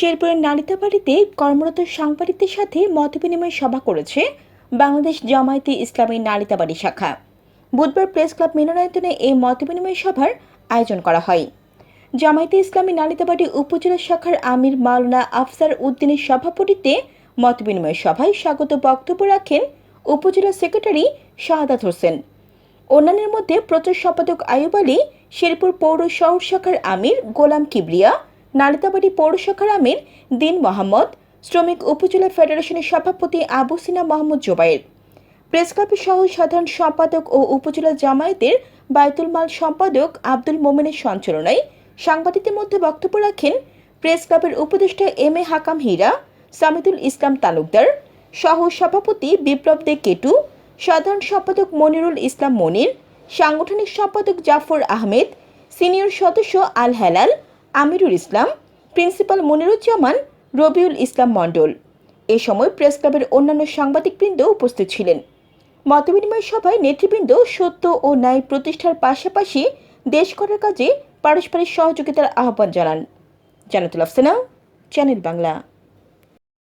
শেরপুরের নালিতাবাড়িতে কর্মরত সাংবাদিকদের সাথে মতবিনিময় সভা করেছে বাংলাদেশ জামায়াতে ইসলামী নালিতাবাড়ি শাখা। বুধবার প্রেস ক্লাব মিলনায়তনে এই মতবিনিময় সভার আয়োজন করা হয়। জামায়াতে ইসলামী নালিতাবাড়ি উপজেলা শাখার আমির মাওলানা আফসার উদ্দিনের সভাপতিত্বে মতবিনিময় সভায় স্বাগত বক্তব্য রাখেন উপজেলা সেক্রেটারি শাহাদাত হোসেন। অন্যান্যের মধ্যে প্রচার সম্পাদক আয়ুব আলী, শেরপুর পৌর শহর শাখার আমির গোলাম কিবরিয়া নালিতাবাড়ি পৌর শাখার আমির দিন মোহাম্মদ, শ্রমিক উপজেলা ফেডারেশনের সভাপতি আবু সিনা মোহাম্মদ জোবাইর। প্রেস ক্লাবের সহ সাধারণ সম্পাদক ও উপজেলা জামায়াতের বায়তুল মাল সম্পাদক আব্দুল মোমেনের সঞ্চালনায় সাংবাদিকদের মধ্যে বক্তব্য রাখেন প্রেস ক্লাবের উপদেষ্টা এম এ হাকাম হীরা, সামিদুল ইসলাম তালুকদার সহ সভাপতি বিপ্লব দে কেটু, সাধারণ সম্পাদক মনিরুল ইসলাম মনির, সাংগঠনিক সম্পাদক জাফর আহমেদ, সিনিয়র সদস্য আল হেলাল আমিরুল ইসলাম, প্রিন্সিপাল মনিরুজ্জামান, রবিউল ইসলাম মণ্ডল। এ সময় প্রেস ক্লাবের অন্যান্য সাংবাদিকবৃন্দ উপস্থিত ছিলেন। মতবিনিময় সভায় নেতৃবৃন্দ সত্য ও ন্যায় প্রতিষ্ঠার পাশাপাশি দেশ করার কাজে পারস্পরিক সহযোগিতার আহ্বান জানান। জানাতুল আফসানা, চ্যানেল বাংলা।